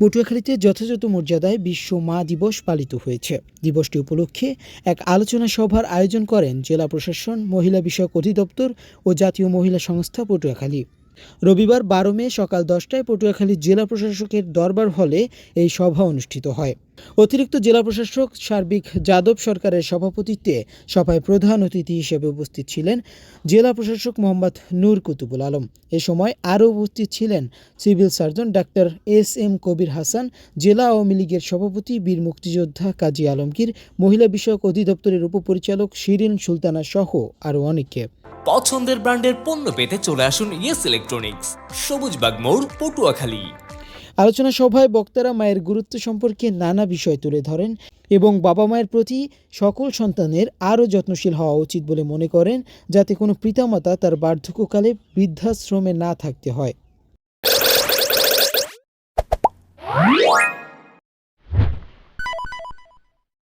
পটুয়াখালীতে যথাযথ মর্যাদায় বিশ্ব মা দিবস পালিত হয়েছে। দিবসটি উপলক্ষে এক আলোচনা সভার আয়োজন করেন জেলা প্রশাসন, মহিলা বিষয়ক অধিদপ্তর ও জাতীয় মহিলা সংস্থা পটুয়াখালী। রবিবার বারো মে সকাল দশটায় পটুয়াখালী জেলা প্রশাসকের দরবার হলে এই সভা অনুষ্ঠিত হয়। অতিরিক্ত জেলা প্রশাসক সার্বিক যাদব সরকারের সভাপতিত্বে সভায় প্রধান অতিথি হিসেবে উপস্থিত ছিলেন জেলা প্রশাসক মোহাম্মদ নূর কুতুবুল আলম। এ সময় আরও উপস্থিত ছিলেন civil surgeon doctor S M Kabir Hasan, জেলা আওয়ামী লীগের সভাপতি বীর মুক্তিযোদ্ধা কাজী আলমগীর, মহিলা বিষয়ক অধিদপ্তরের উপপরিচালক শিরিন সুলতানা সহ আরও অনেকে পছন্দের ব্র্যান্ডের পণ্য পেতে চলে আসুন ইয়েস ইলেকট্রনিক্স সবুজ বাগমোর পটুয়াখালী। আলোচনা সভায় বক্তারা মায়ের গুরুত্ব সম্পর্কে নানা বিষয় তুলে ধরেন এবং বাবা মায়ের প্রতি সকল সন্তানের আরও যত্নশীল হওয়া উচিত বলে মনে করেন, যাতে কোনো পিতামাতা তার বার্ধক্যকালে বৃদ্ধাশ্রমে না থাকতে হয়।